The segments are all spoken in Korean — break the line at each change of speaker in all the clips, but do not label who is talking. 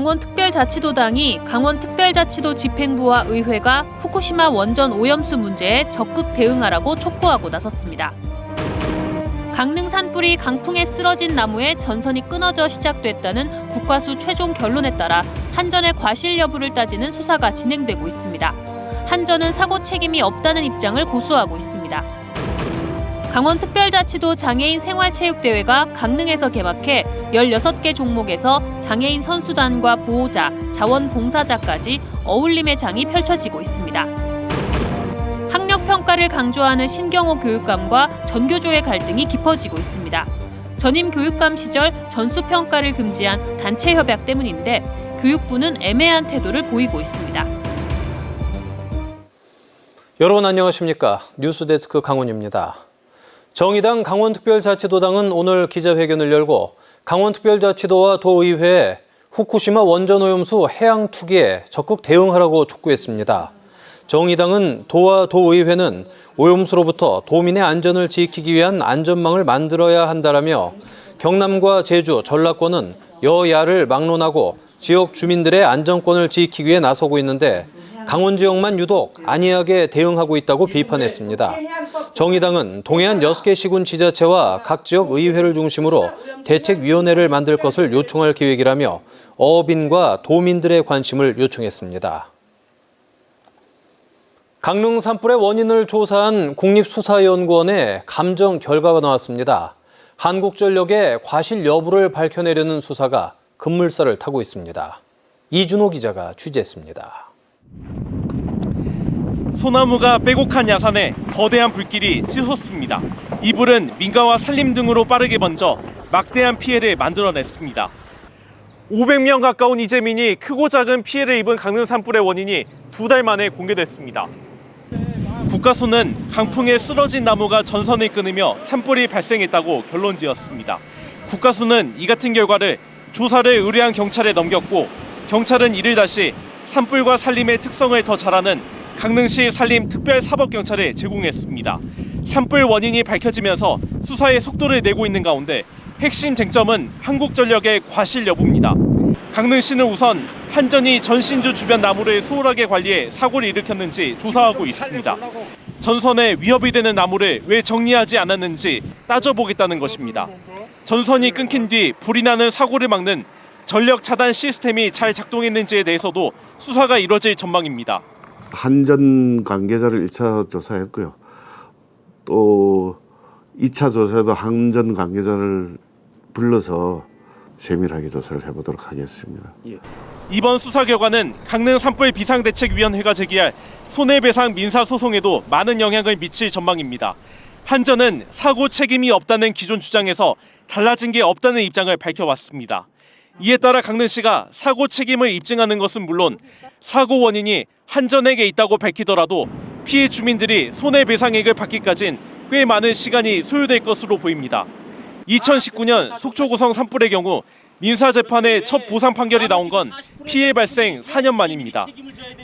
강원특별자치도당이 강원특별자치도 집행부와 의회가 후쿠시마 원전 오염수 문제에 적극 대응하라고 촉구하고 나섰습니다. 강릉 산불이 강풍에 쓰러진 나무에 전선이 끊어져 시작됐다는 국과수 최종 결론에 따라 한전의 과실 여부를 따지는 수사가 진행되고 있습니다. 한전은 사고 책임이 없다는 입장을 고수하고 있습니다. 강원특별자치도 장애인 생활체육대회가 강릉에서 개막해 16개 종목에서 장애인 선수단과 보호자, 자원봉사자까지 어울림의 장이 펼쳐지고 있습니다. 학력 평가를 강조하는 신경호 교육감과 전교조의 갈등이 깊어지고 있습니다. 전임 교육감 시절 전수 평가를 금지한 단체 협약 때문인데 교육부는 애매한 태도를 보이고 있습니다.
여러분 안녕하십니까? 뉴스데스크 강원입니다. 정의당 강원특별자치도당은 오늘 기자회견을 열고 강원특별자치도와 도의회에 후쿠시마 원전 오염수 해양 투기에 적극 대응하라고 촉구했습니다. 정의당은 도와 도의회는 오염수로부터 도민의 안전을 지키기 위한 안전망을 만들어야 한다라며 경남과 제주, 전라권은 여야를 막론하고 지역 주민들의 안전권을 지키기 위해 나서고 있는데 강원 지역만 유독 안이하게 대응하고 있다고 비판했습니다. 정의당은 동해안 6개 시군 지자체와 각 지역 의회를 중심으로 대책위원회를 만들 것을 요청할 계획이라며 어업인과 도민들의 관심을 요청했습니다. 강릉 산불의 원인을 조사한 국립수사연구원의 감정 결과가 나왔습니다. 한국전력의 과실 여부를 밝혀내려는 수사가 급물살을 타고 있습니다. 이준호 기자가 취재했습니다.
소나무가 빼곡한 야산에 거대한 불길이 치솟습니다. 이 불은 민가와 산림 등으로 빠르게 번져 막대한 피해를 만들어냈습니다. 500명 가까운 이재민이 크고 작은 피해를 입은 강릉 산불의 원인이 두 달 만에 공개됐습니다. 국가수는 강풍에 쓰러진 나무가 전선을 끊으며 산불이 발생했다고 결론지었습니다. 국가수는 이 같은 결과를 조사를 의뢰한 경찰에 넘겼고 경찰은 이를 다시 산불과 산림의 특성을 더 잘 아는 강릉시 산림 특별사법경찰에 제공했습니다. 산불 원인이 밝혀지면서 수사에 속도를 내고 있는 가운데 핵심 쟁점은 한국전력의 과실 여부입니다. 강릉시는 우선 한전이 전신주 주변 나무를 소홀하게 관리해 사고를 일으켰는지 조사하고 있습니다. 전선에 위협이 되는 나무를 왜 정리하지 않았는지 따져보겠다는 것입니다. 전선이 끊긴 뒤 불이 나는 사고를 막는 전력 차단 시스템이 잘 작동했는지에 대해서도 수사가 이뤄질 전망입니다.
한전 관계자를 1차 조사했고요. 또 2차 조사도 한전 관계자를 불러서 세밀하게 조사를 해보도록 하겠습니다.
이번 수사 결과는 강릉 산불 비상대책위원회가 제기할 손해배상 민사 소송에도 많은 영향을 미칠 전망입니다. 한전은 사고 책임이 없다는 기존 주장에서 달라진 게 없다는 입장을 밝혀왔습니다. 이에 따라 강릉 시가 사고 책임을 입증하는 것은 물론 사고 원인이 한전에게 있다고 밝히더라도 피해 주민들이 손해배상액을 받기까진 꽤 많은 시간이 소요될 것으로 보입니다. 2019년 속초구성 산불의 경우 민사 재판에 첫 보상 판결이 나온 건 피해 발생 4년 만입니다.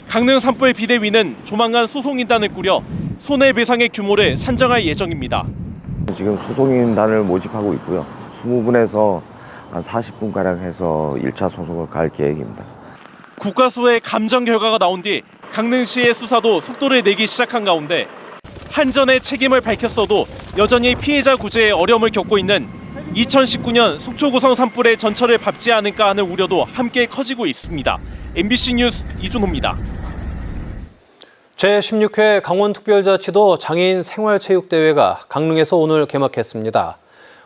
강릉 산불 비대위는 조만간 소송인단을 꾸려 손해배상액 규모를 산정할 예정입니다.
지금 소송인단을 모집하고 있고요. 20분에서 한 40분 가량 해서 1차 소송을 갈 계획입니다.
국가수의 감정 결과가 나온 뒤 강릉시의 수사도 속도를 내기 시작한 가운데 한전의 책임을 밝혔어도 여전히 피해자 구제에 어려움을 겪고 있는 2019년 속초구성 산불의 전철을 밟지 않을까 하는 우려도 함께 커지고 있습니다. MBC 뉴스 이준호입니다.
제16회 강원특별자치도 장애인 생활체육대회가 강릉에서 오늘 개막했습니다.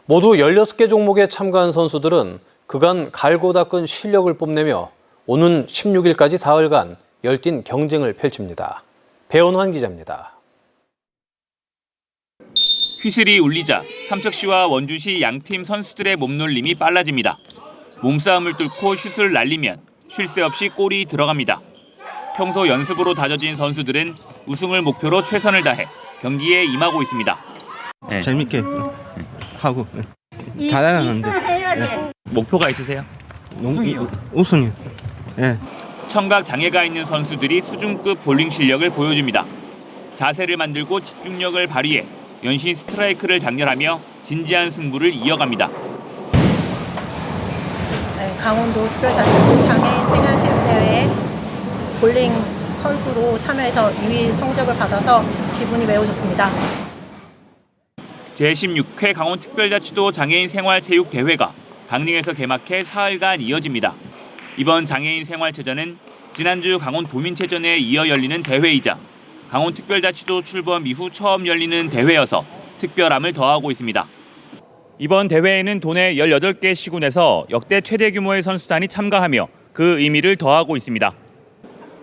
모두 16개 종목에 참가한 선수들은 그간 갈고 닦은 실력을 뽐내며 오는 16일까지 사흘간 열띤 경쟁을 펼칩니다. 배원환 기자입니다.
휘슬이 울리자 삼척시와 원주시 양팀 선수들의 몸놀림이 빨라집니다. 몸싸움을 뚫고 슛을 날리면 쉴 새 없이 골이 들어갑니다. 평소 연습으로 다져진 선수들은 우승을 목표로 최선을 다해 경기에 임하고 있습니다.
재밌게 하고 잘하는데
목표가 있으세요?
우승이요. 우승이요. 예.
청각 장애가 있는 선수들이 수준급 볼링 실력을 보여줍니다. 자세를 만들고 집중력을 발휘해 연신 스트라이크를 장렬하며 진지한 승부를 이어갑니다.
강원도 특별자치도 장애인 생활체육대회에 볼링 선수로 참여해서 2위 성적을 받아서 기분이 매우 좋습니다.
제16회 강원특별자치도 장애인 생활 체육 대회가 강릉에서 개막해 사흘간 이어집니다. 이번 장애인 생활체전은 지난주 강원 도민체전에 이어 열리는 대회이자 강원특별자치도 출범 이후 처음 열리는 대회여서 특별함을 더하고 있습니다. 이번 대회에는 도내 18개 시군에서 역대 최대 규모의 선수단이 참가하며 그 의미를 더하고 있습니다.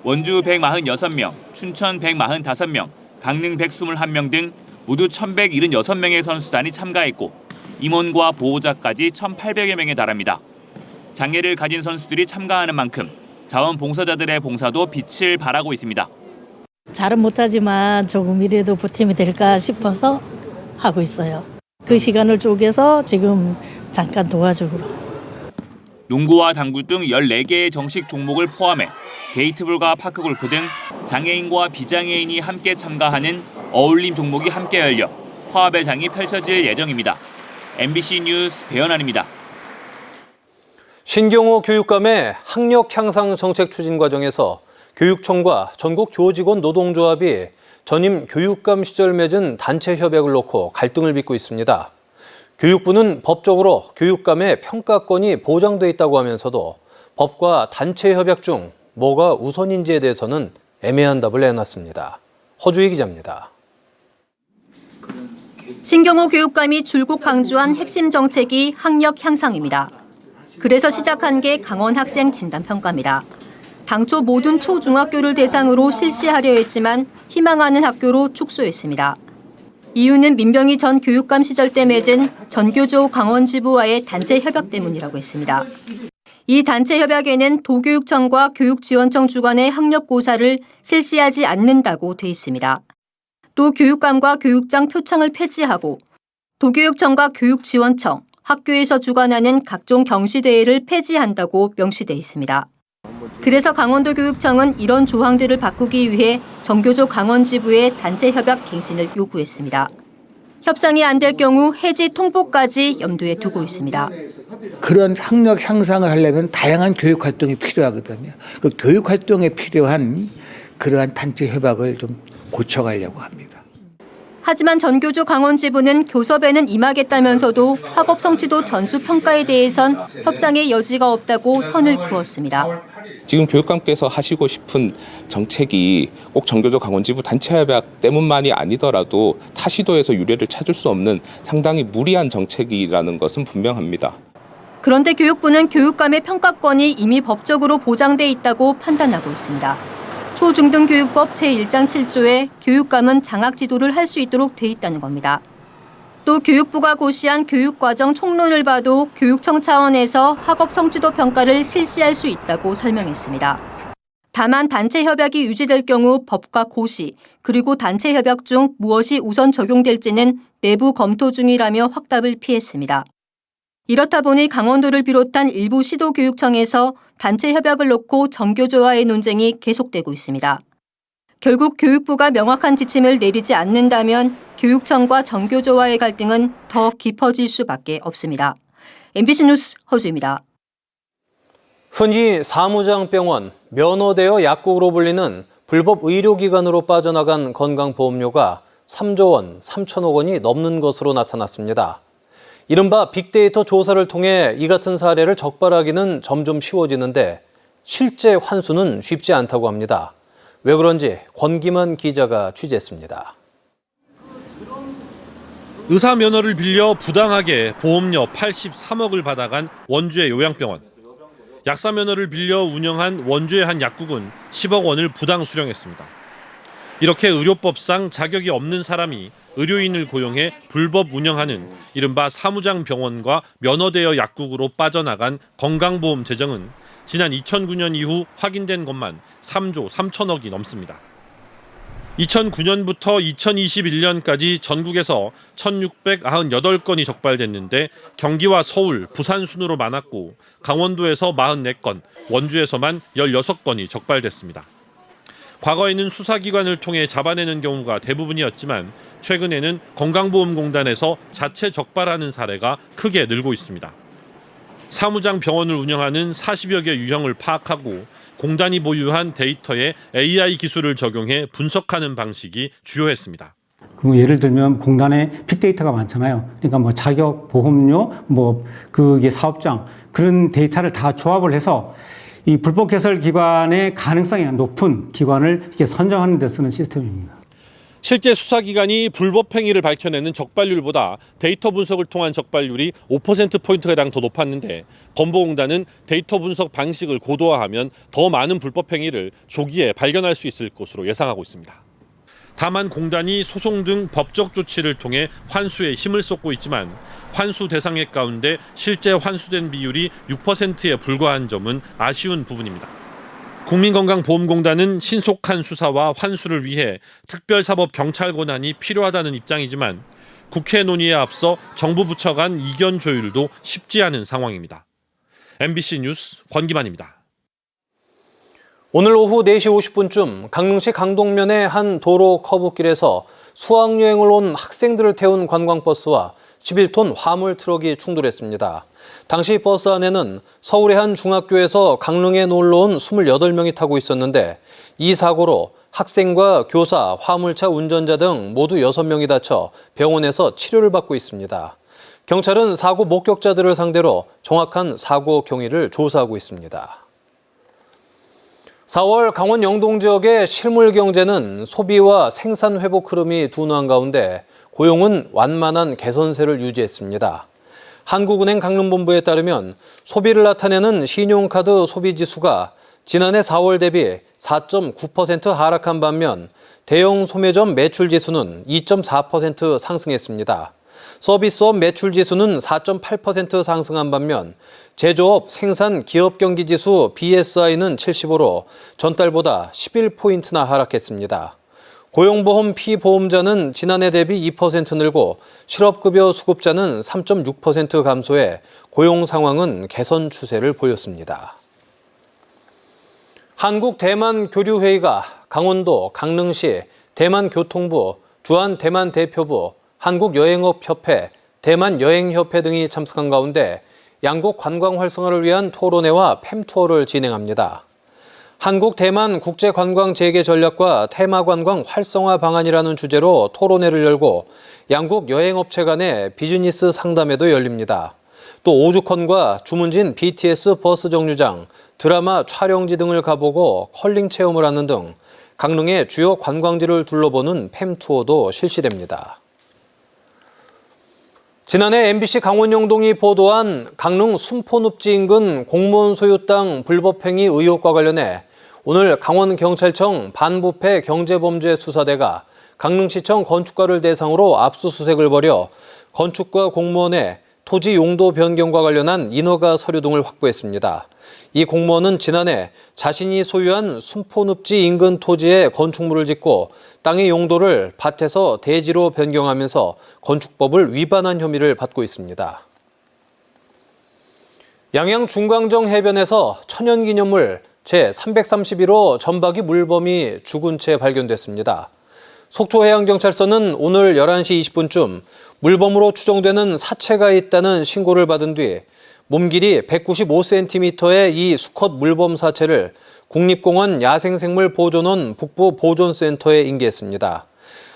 원주 146명, 춘천 145명, 강릉 121명 등 모두 1,176명의 선수단이 참가했고 임원과 보호자까지 1,800여 명에 달합니다. 장애를 가진 선수들이 참가하는 만큼 자원봉사자들의 봉사도 빛을 발하고 있습니다.
잘은 못하지만 조금이라도 보탬이 될까 싶어서 하고 있어요. 그 시간을 쪼개서 지금 잠깐 도와주고
농구와 당구 등 14개의 정식 종목을 포함해 게이트볼과 파크골프 등 장애인과 비장애인이 함께 참가하는 어울림 종목이 함께 열려 화합의 장이 펼쳐질 예정입니다. MBC 뉴스 배현환입니다.
신경호 교육감의 학력 향상 정책 추진 과정에서 교육청과 전국 교직원 노동조합이 전임 교육감 시절 맺은 단체 협약을 놓고 갈등을 빚고 있습니다. 교육부는 법적으로 교육감의 평가권이 보장돼 있다고 하면서도 법과 단체 협약 중 뭐가 우선인지에 대해서는 애매한 답을 내놨습니다. 허주희 기자입니다.
신경호 교육감이 줄곧 강조한 핵심 정책이 학력 향상입니다. 그래서 시작한 게 강원 학생 진단 평가입니다. 당초 모든 초중학교를 대상으로 실시하려 했지만 희망하는 학교로 축소했습니다. 이유는 민병희 전 교육감 시절 때 맺은 전교조 강원지부와의 단체 협약 때문이라고 했습니다. 이 단체 협약에는 도교육청과 교육지원청 주관의 학력고사를 실시하지 않는다고 돼 있습니다. 또 교육감과 교육장 표창을 폐지하고 도교육청과 교육지원청, 학교에서 주관하는 각종 경시대회를 폐지한다고 명시돼 있습니다. 그래서 강원도 교육청은 이런 조항들을 바꾸기 위해 정교조 강원지부에 단체 협약 갱신을 요구했습니다. 협상이 안 될 경우 해지 통보까지 염두에 두고 있습니다.
그런 학력 향상을 하려면 다양한 교육 활동이 필요하거든요. 그 교육 활동에 필요한 그러한 단체 협약을 좀 고쳐가려고 합니다.
하지만 전교조 강원지부는 교섭에는 임하겠다면서도 학업 성취도 전수 평가에 대해선 협상의 여지가 없다고 선을 그었습니다.
지금 교육감께서 하시고 싶은 정책이 꼭 정교조 강원지부 단체 협약 때문만이 아니더라도 타 시도에서 유례를 찾을 수 없는 상당히 무리한 정책이라는 것은 분명합니다.
그런데 교육부는 교육감의 평가권이 이미 법적으로 보장돼 있다고 판단하고 있습니다. 초중등교육법 제1장 7조에 교육감은 장학 지도를 할 수 있도록 돼 있다는 겁니다. 또 교육부가 고시한 교육과정 총론을 봐도 교육청 차원에서 학업 성취도 평가를 실시할 수 있다고 설명했습니다. 다만 단체 협약이 유지될 경우 법과 고시, 그리고 단체 협약 중 무엇이 우선 적용될지는 내부 검토 중이라며 확답을 피했습니다. 이렇다 보니 강원도를 비롯한 일부 시도교육청에서 단체 협약을 놓고 정교조와의 논쟁이 계속되고 있습니다. 결국 교육부가 명확한 지침을 내리지 않는다면 교육청과 정교조와의 갈등은 더 깊어질 수밖에 없습니다. MBC 뉴스 허수입니다.
흔히 사무장병원, 면허대여 약국으로 불리는 불법 의료기관으로 빠져나간 건강보험료가 3조 원, 3천억 원이 넘는 것으로 나타났습니다. 이른바 빅데이터 조사를 통해 이 같은 사례를 적발하기는 점점 쉬워지는데 실제 환수는 쉽지 않다고 합니다. 왜 그런지 권기만 기자가 취재했습니다.
의사 면허를 빌려 부당하게 보험료 83억을 받아간 원주의 요양병원. 약사 면허를 빌려 운영한 원주의 한 약국은 10억 원을 부당 수령했습니다. 이렇게 의료법상 자격이 없는 사람이 의료인을 고용해 불법 운영하는 이른바 사무장 병원과 면허대여 약국으로 빠져나간 건강보험 재정은 지난 2009년 이후 확인된 것만 3조 3천억이 넘습니다. 2009년부터 2021년까지 전국에서 1,698건이 적발됐는데 경기와 서울, 부산 순으로 많았고 강원도에서 44건, 원주에서만 16건이 적발됐습니다. 과거에는 수사기관을 통해 잡아내는 경우가 대부분이었지만 최근에는 건강보험공단에서 자체 적발하는 사례가 크게 늘고 있습니다. 사무장 병원을 운영하는 40여 개 유형을 파악하고 공단이 보유한 데이터에 AI 기술을 적용해 분석하는 방식이 주요했습니다.
그 예를 들면 공단에 빅데이터가 많잖아요. 그러니까 뭐 자격, 보험료, 뭐 그게 사업장 그런 데이터를 다 조합을 해서 이 불법 개설 기관의 가능성이 높은 기관을 이렇게 선정하는 데 쓰는 시스템입니다.
실제 수사기관이 불법 행위를 밝혀내는 적발률보다 데이터 분석을 통한 적발률이 5%포인트가량 더 높았는데 건보공단은 데이터 분석 방식을 고도화하면 더 많은 불법 행위를 조기에 발견할 수 있을 것으로 예상하고 있습니다. 다만 공단이 소송 등 법적 조치를 통해 환수에 힘을 쏟고 있지만 환수 대상액 가운데 실제 환수된 비율이 6%에 불과한 점은 아쉬운 부분입니다. 국민건강보험공단은 신속한 수사와 환수를 위해 특별사법 경찰 권한이 필요하다는 입장이지만 국회 논의에 앞서 정부 부처 간 이견 조율도 쉽지 않은 상황입니다. MBC 뉴스 권기만입니다.
오늘 오후 4시 50분쯤 강릉시 강동면의 한 도로 커브길에서 수학여행을 온 학생들을 태운 관광버스와 11톤 화물 트럭이 충돌했습니다. 당시 버스 안에는 서울의 한 중학교에서 강릉에 놀러 온 28명이 타고 있었는데 이 사고로 학생과 교사, 화물차 운전자 등 모두 6명이 다쳐 병원에서 치료를 받고 있습니다. 경찰은 사고 목격자들을 상대로 정확한 사고 경위를 조사하고 있습니다. 4월 강원 영동 지역의 실물 경제는 소비와 생산 회복 흐름이 둔화한 가운데 고용은 완만한 개선세를 유지했습니다. 한국은행 강릉본부에 따르면 소비를 나타내는 신용카드 소비지수가 지난해 4월 대비 4.9% 하락한 반면 대형 소매점 매출 지수는 2.4% 상승했습니다. 서비스업 매출 지수는 4.8% 상승한 반면 제조업 생산 기업 경기 지수 BSI는 75로 전달보다 11포인트나 하락했습니다. 고용보험 피보험자는 지난해 대비 2% 늘고 실업급여 수급자는 3.6% 감소해 고용 상황은 개선 추세를 보였습니다. 한국 대만 교류회의가 강원도 강릉시 대만 교통부, 주한 대만 대표부, 한국여행업협회, 대만여행협회 등이 참석한 가운데 양국 관광 활성화를 위한 토론회와 팸투어를 진행합니다. 한국 대만 국제 관광 재개 전략과 테마 관광 활성화 방안이라는 주제로 토론회를 열고 양국 여행업체 간의 비즈니스 상담회도 열립니다. 또 오죽헌과 주문진 BTS 버스 정류장, 드라마 촬영지 등을 가보고 컬링 체험을 하는 등 강릉의 주요 관광지를 둘러보는 팸투어도 실시됩니다. 지난해 MBC 강원영동이 보도한 강릉 순포늪지 인근 공무원 소유 땅 불법행위 의혹과 관련해 오늘 강원경찰청 반부패 경제범죄 수사대가 강릉시청 건축가를 대상으로 압수수색을 벌여 건축가 공무원의 토지 용도 변경과 관련한 인허가 서류 등을 확보했습니다. 이 공무원은 지난해 자신이 소유한 순포늪지 인근 토지에 건축물을 짓고 땅의 용도를 밭에서 대지로 변경하면서 건축법을 위반한 혐의를 받고 있습니다. 양양 중강정 해변에서 천연기념물 제331호 전박이 물범이 죽은 채 발견됐습니다. 속초해양경찰서는 오늘 11시 20분쯤 물범으로 추정되는 사체가 있다는 신고를 받은 뒤 몸길이 195cm의 이 수컷 물범 사체를 국립공원 야생생물 보존원 북부 보존센터에 인계했습니다.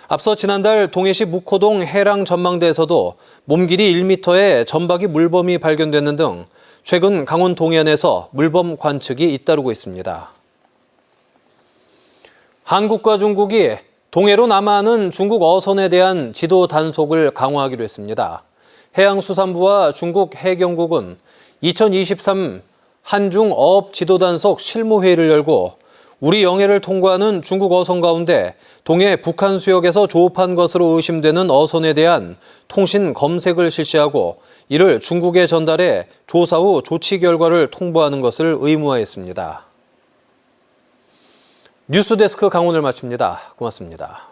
앞서 지난달 동해시 묵호동 해랑 전망대에서도 몸길이 1m의 전박이 물범이 발견되는 등 최근 강원 동해안에서 물범 관측이 잇따르고 있습니다. 한국과 중국이 동해로 남하하는 중국 어선에 대한 지도 단속을 강화하기로 했습니다. 해양수산부와 중국 해경국은 2023 한중 어업 지도 단속 실무회의를 열고 우리 영해를 통과하는 중국 어선 가운데 동해 북한 수역에서 조업한 것으로 의심되는 어선에 대한 통신 검색을 실시하고 이를 중국에 전달해 조사 후 조치 결과를 통보하는 것을 의무화했습니다. 뉴스데스크 강원을 마칩니다. 고맙습니다.